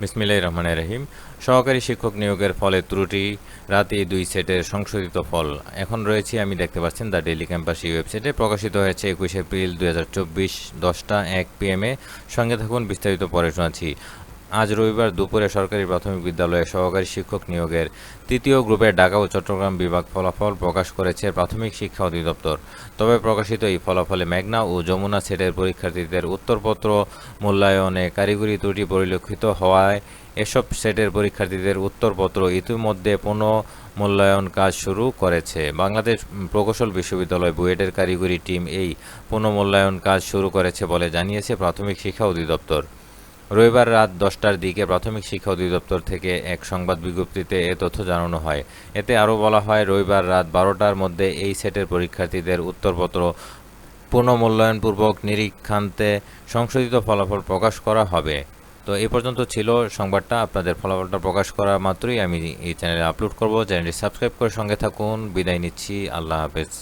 বিসমিল্লাহির রহমানের রহিম। সহকারী শিক্ষক নিয়োগের ফলে ত্রুটি, রাতে দুই সেটের সংশোধিত ফল। এখন রয়েছে, আমি দেখতে পাচ্ছেন, দ্য ডেলি ক্যাম্পাস এই ওয়েবসাইটে প্রকাশিত হয়েছে একুশে এপ্রিল দুই হাজার চব্বিশ দশটা এক পিএমে সঙ্গে থাকুন, বিস্তারিত পরে শোনাচ্ছি। আজ রবিবার দুপুরে সরকারি প্রাথমিক বিদ্যালয়ে সহকারী শিক্ষক নিয়োগের তৃতীয় গ্রুপের ঢাকা ও চট্টগ্রাম বিভাগ ফলাফল প্রকাশ করেছে প্রাথমিক শিক্ষা অধিদপ্তর। তবে প্রকাশিত এই ফলাফলে মেঘনা ও যমুনা সেটের পরীক্ষার্থীদের উত্তরপত্র, মূল্যায়নে কারিগরি ত্রুটি পরিলক্ষিত হওয়ায় এসব সেটের পরীক্ষার্থীদের উত্তরপত্র ইতিমধ্যে পুনঃ মূল্যায়ন কাজ শুরু করেছে। বাংলাদেশ প্রকৌশল বিশ্ববিদ্যালয় বুয়েটের কারিগরি টিম এই পুনঃমূল্যায়ন কাজ শুরু করেছে বলে জানিয়েছে প্রাথমিক শিক্ষা অধিদপ্তর। রবিবার রাত দশটার দিকে প্রাথমিক শিক্ষা অধিদপ্তর থেকে এক সংবাদ বিজ্ঞপ্তিতে এ তথ্য জানানো হয়। এতে আরও বলা হয়, রবিবার রাত বারোটার মধ্যে এই সেটের পরীক্ষার্থীদের উত্তরপত্র পুনঃমূল্যায়নপূর্বক নিরীক্ষান্তে সংশোধিত ফলাফল প্রকাশ করা হবে। তো এই পর্যন্ত ছিল সংবাদটা। আপনাদের ফলাফলটা প্রকাশ করা মাত্রই আমি এই চ্যানেলে আপলোড করব। চ্যানেলটি সাবস্ক্রাইব করে সঙ্গে থাকুন। বিদায় নিচ্ছি। আল্লাহ হাফেজ।